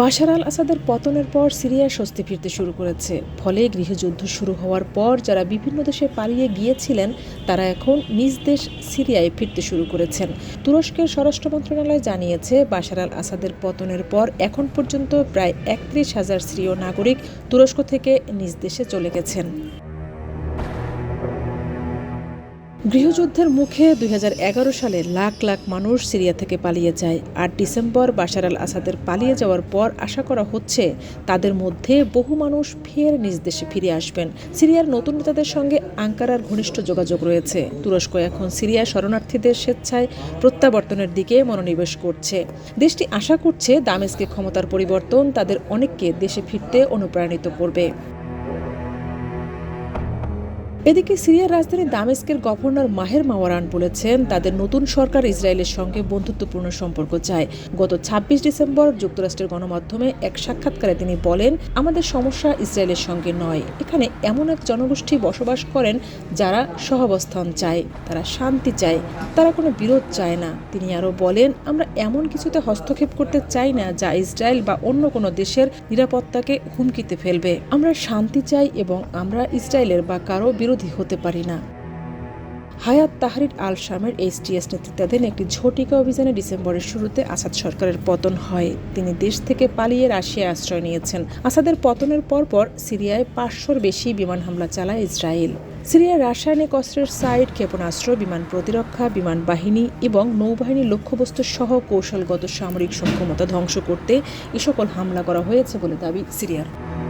বাশার আল আসাদের পতনের পর সিরিয়ায় স্বস্তি ফিরতে শুরু করেছে। ফলে গৃহযুদ্ধ শুরু হওয়ার পর যারা বিভিন্ন দেশে পালিয়ে গিয়েছিলেন, তারা এখন নিজ দেশ সিরিয়ায় ফিরতে শুরু করেছেন। তুরস্কের স্বরাষ্ট্র মন্ত্রণালয় জানিয়েছে, বাশার আল আসাদের পতনের পর এখন পর্যন্ত প্রায় একত্রিশ হাজার সিরীয় নাগরিক তুরস্ক থেকে নিজ দেশে চলে গেছেন। গৃহযুদ্ধের মুখে দুই হাজার এগারো সালে লাখ লাখ মানুষ সিরিয়া থেকে পালিয়ে যায়। আর ডিসেম্বর বাশার আল আসাদের পালিয়ে যাওয়ার পর আশা করা হচ্ছে তাদের মধ্যে বহু মানুষ ফের নিজ দেশে ফিরে আসবেন। সিরিয়ার নতুন নেতাদের সঙ্গে আঙ্কারার ঘনিষ্ঠ যোগাযোগ রয়েছে। তুরস্ক এখন সিরিয়া শরণার্থীদের স্বেচ্ছায় প্রত্যাবর্তনের দিকে মনোনিবেশ করছে। দেশটি আশা করছে দামেস্কে ক্ষমতার পরিবর্তন তাদের অনেককে দেশে ফিরতে অনুপ্রাণিত করবে। এদিকে সিরিয়ার রাজধানী দামেস্কের গভর্নর মাহের মাওয়ারান বলেছেন, তাদের নতুন সরকার ইসরায়েলের সঙ্গে বন্ধুত্বপূর্ণ সম্পর্ক চায়। গত ২৬ ডিসেম্বর যুক্তরাষ্ট্রের গণমাধ্যমে এক সাক্ষাৎকারে তিনি বলেন, আমাদের সমস্যা ইসরায়েলের সঙ্গে নয়। এখানে এমন এক জনগোষ্ঠী বসবাস করেন যারা সহাবস্থান চায়, তারা শান্তি চায়, তারা কোনো বিরোধ চায় না। তিনি আরও বলেন, আমরা এমন কিছুতে হস্তক্ষেপ করতে চাই না যা ইসরায়েল বা অন্য কোনো দেশের নিরাপত্তাকে হুমকিতে ফেলবে। আমরা শান্তি চাই এবং আমরা ইসরায়েলের বা কারও বিরোধী হতে পারি না। হায়াত তাহরির আল শামের এইচটিএস নেতৃত্বাধীন একটি ঝটিকা অভিযানে ডিসেম্বরের শুরুতে আসাদ সরকারের পতন হয়। তিনি দেশ থেকে পালিয়ে রাশিয়ায় আশ্রয় নিয়েছেন। আসাদের পতনের পরপর সিরিয়ায় পাঁচশোর বেশি বিমান হামলা চালায় ইসরায়েল। সিরিয়ার রাসায়নিক অস্ত্রের সাইট, ক্ষেপণাস্ত্র, বিমান প্রতিরক্ষা, বিমান বাহিনী এবং নৌবাহিনীর লক্ষ্যবস্তু সহ কৌশলগত সামরিক সক্ষমতা ধ্বংস করতে এ সকল হামলা করা হয়েছে বলে দাবি সিরিয়ার।